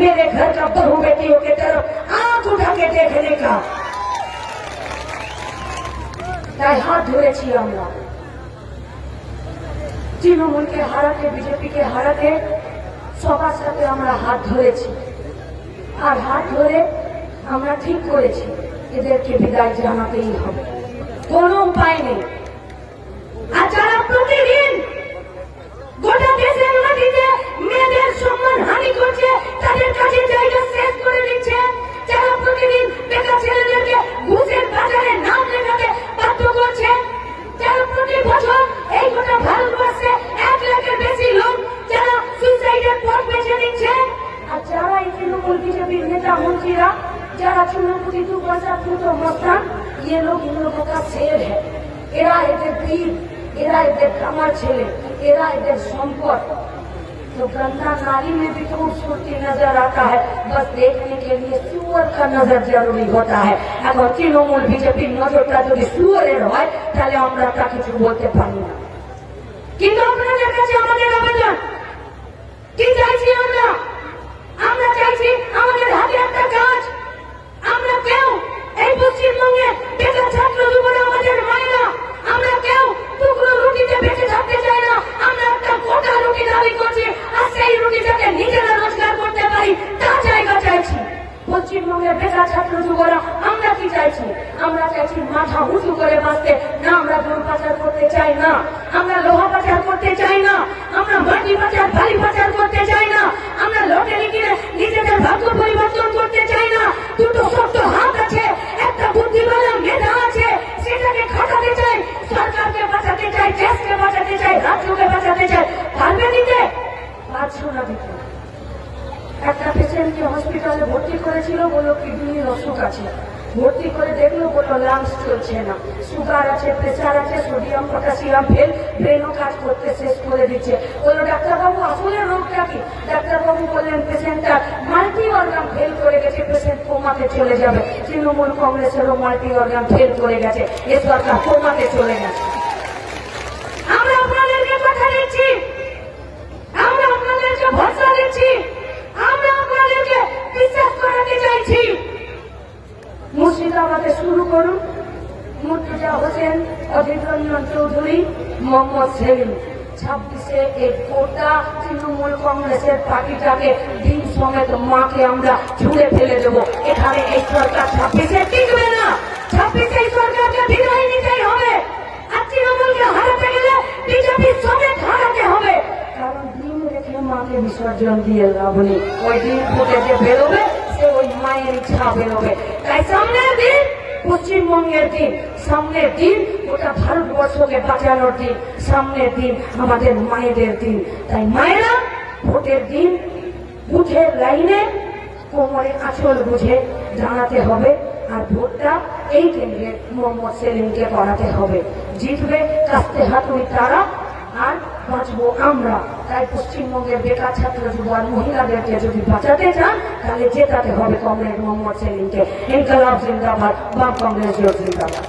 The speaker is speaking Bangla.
मेरे घर का बहू बेटियों की तरफ आंख उठा के देखने का তাই হাত ধরেছি আমরা তৃণমূলকে হারাতে বিজেপিকে হারাতে সবার সাথে আমরা হাত ধরেছি আর হাত ধরে আমরা ঠিক করেছি এদেরকে বিদায় জানাতেই হবে কোনো উপায় নেই আর যারা প্রতিদিন প্রতিদিন বেকার ছেলেদেরকে ঘুষের বাজারে নাম লেখাতে বাধ্য করছে যারা প্রতি বছর এই গোটা ভারতবর্ষে এক লাখের বেশি লোক যারা সুইসাইডের পথ বেছে নিচ্ছে আর যারা এই তৃণমূল বিজেপির নেতা মন্ত্রীরা যারা চুনপুটি দু পয়সা ফুটো মস্তান ये लोग इन लोगों का शेर है এরা এদের বীর এরা এদের কামার ছেলে এরা এদের সম্পদ तो गंगा नाली में भी खूबसूरती नजर आता है बस देखने के लिए सुअर का नजर जरूरी होता है এখন তৃণমূল বিজেপির নজরটা যদি সুয়ারের হয় তাহলে আমরা তা কিছু বলতে পারি না কিন্তু আপনাদের কাছে আমাদের আবেদন কি চাইছি আমরা আমরা চাইছি পশ্চিমবঙ্গের বেকার ছাত্র যুবরা, আমরা কি চাইছি? আমরা চাইছি মাথা উঁচু করে বাঁচতে। না, আমরা দূর পাচার করতে চাই না। আমরা লোহা পাচার করতে চাই না। আমরা মাটি পাচার বাড়ি পাচার করতে চাই না। আমরা লটারি কিনে নিজেদের ভাগ্য পরিবর্তন করতে চাই না। দুটো শক্ত হাত আছে, একটা বুদ্ধিমানা মেধা আছে, সেটাকে খাটাতে চাই। সরকারকে বাঁচাতে চাই, দেশকে বাঁচাতে চাই, রাজ্যকে বাঁচাতে চাই। পারবে দিতে পারছ না দিতে একটা পেশেন্টকে হসপিটালে ভর্তি করেছিল বলল কিডনির অসুখ আছে। ভর্তি করে দেখল, বলল লাংস চলছে না। সুগার আছে প্রেসার আছে সোডিয়াম পটাশিয়াম ফেল ব্রেনও কাজ করতে শেষ করে দিচ্ছে। বলল, ডাক্তারবাবু, আসলে রোগটা কি? ডাক্তারবাবু বললেন, পেশেন্টটা মাল্টি অর্গান ফেল করে গেছে, পেশেন্ট কোমাতে চলে যাবে। তৃণমূল কংগ্রেসেরও মাল্টি অর্গান ফেল করে গেছে। এ সরকার কোমাতে চলে গেছে আমরা আপনাদেরকে কথা দিচ্ছি আমরা আপনাদেরকে ভরসা দিচ্ছি আমরা আপনাদেরকে বিশ্বাস করাতে চাইছি মুর্শিদাবাদে শুরু করুন। মুর্তুজা হোসেন অধীর রঞ্জন চৌধুরী, মোহাম্মদ সেলিম। ছাব্বিশে এই গোটা তৃণমূল কংগ্রেসের পার্টিটাকে দিন সমেত মাকে আমরা ছুঁড়ে ফেলে দেবো। এখানে এই সরকার ছাব্বিশে টিকবে না। ছাব্বিশে এই সরকারকে বিদায় নিতেই হবে। আর তৃণমূলকে হারাতে গেলে বিজেপি সমেত হারাতে হবে। কারণ দিন রেখে মাকে বিসর্জন দিয়ে লাভ নেই। ওই দিন ফুটে যে বেরোবে ইচ্ছা বেরোবে তাই সামনের দিন, পশ্চিমবঙ্গের দিন, সামনের দিন গোটা ভারতবর্ষকে বাঁচানোর দিন, সামনের দিন আমাদের মায়েদের দিন। তাই মায়েরা ভোটের দিন বুথের লাইনে কোমরে আঁচল বুঝে দাঁড়াতে হবে আর ভোটটা এই কেন্দ্রে মোহাম্মদ সেলিমকে করাতে হবে। জিতবে কাস্তে হাতুড়ি তারা, আর বাঁচবো আমরা। তাই পশ্চিমবঙ্গের বেকার ছাত্র যুব আর মহিলাদেরকে যদি বাঁচাতে চান, তাহলে জেতাতে হবে কংগ্রেস মোহাম্মদ সেলিমকে। ইনকলাব জিন্দাবাদ বা কংগ্রেস জিন্দাবাদ।